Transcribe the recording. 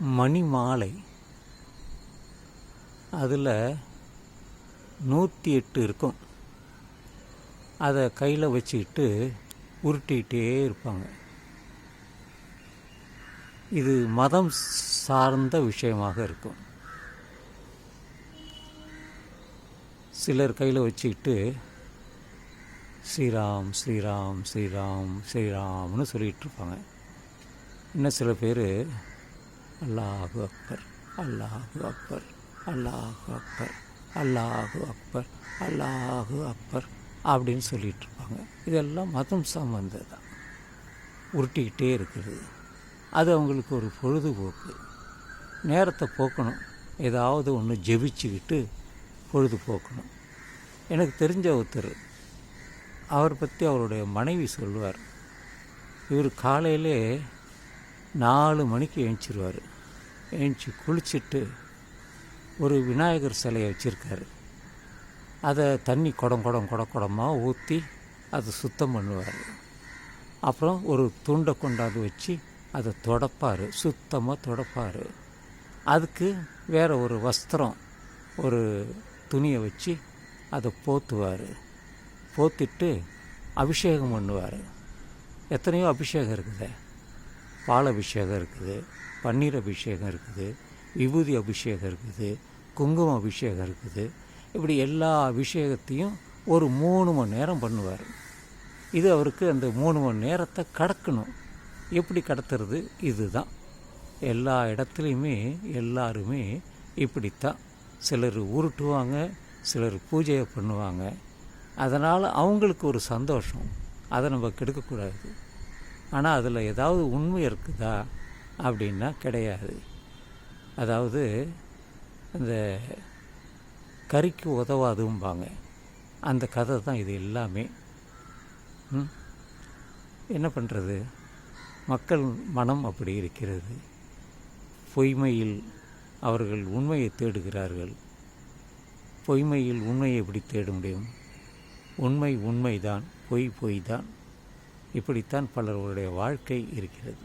மணி மாலை அதில் நூற்றி எட்டு இருக்கும். அதை கையில் வச்சுக்கிட்டு உருட்டிக்கிட்டே இருப்பாங்க. இது மதம் சார்ந்த விஷயமாக இருக்கும். சிலர் கையில் வச்சுக்கிட்டு ஸ்ரீராம் ஸ்ரீராம் ஸ்ரீராம் ஸ்ரீராம்னு சொல்லிகிட்டு இருப்பாங்க. இன்னும் சில பேர் அல்லாஹு அக்பர் அல்லாஹு அக்பர் அல்லாஹு அக்பர் அல்லாஹு அக்பர் அல்லாஹு அக்பர் அப்படின்னு சொல்லிட்டு இருப்பாங்க. இதெல்லாம் மதம் சம்பந்தம் தான் உருட்டிக்கிட்டே இருக்கிறது அது அவங்களுக்கு ஒரு பொழுதுபோக்கு. நேரத்தை போக்கணும். ஏதாவது ஒன்று ஜெபிச்சுக்கிட்டு பொழுது போக்கணும் எனக்கு தெரிஞ்ச ஒருத்தர் அவர் பற்றி அவருடைய மனைவி சொல்லுவார். இவர் காலையிலே நாலு மணிக்கு எழுந்திருவார் எழுந்துச்சி குளிச்சுட்டு ஒரு விநாயகர் சிலையை வச்சுருக்காரு. அதை தண்ணி குடம் குடம் குட குடமாக ஊற்றி அதை சுத்தம் பண்ணுவார். அப்புறம் ஒரு துண்டை கொண்டாந்து வச்சு அதை தொடப்பார். சுத்தமாக தொடப்பார். அதுக்கு வேறு ஒரு வஸ்திரம் ஒரு துணியை வச்சு அதை போத்துவார். போத்திட்டு அபிஷேகம் பண்ணுவார். எத்தனையோ அபிஷேகம் இருக்குது. பால் அபிஷேகம் இருக்குது பன்னீர் அபிஷேகம் இருக்குது விபூதி அபிஷேகம் இருக்குது குங்கும அபிஷேகம் இருக்குது. இப்படி எல்லா அபிஷேகத்தையும் ஒரு மூணு மணி நேரம் பண்ணுவார். இது அவருக்கு அந்த மூணு மணி நேரத்தை கடக்கணும். எப்படி கடத்துறது? இதுதான். எல்லா இடத்துலையுமே எல்லாருமே இப்படித்தான். சிலர் உருட்டுவாங்க சிலர் பூஜையை பண்ணுவாங்க. அதனால் அவங்களுக்கு ஒரு சந்தோஷம். அதை நம்ம கெடுக்கக்கூடாது. ஆனால் அதில் ஏதாவது உண்மை இருக்குதா அப்படின்னா கிடையாது. அதாவது அந்த கறிக்கு உதவாதும்பாங்க. அந்த கதை தான் இது எல்லாமே. என்ன பண்ணுறது மக்கள் மனம் அப்படி இருக்கிறது. பொய்மையில் அவர்கள் உண்மையை தேடுகிறார்கள். பொய்மையில் உண்மையை எப்படி தேட முடியும்? உண்மை உண்மைதான் பொய் பொய் தான் இப்படித்தான் பலருடைய வாழ்க்கை இருக்கிறது.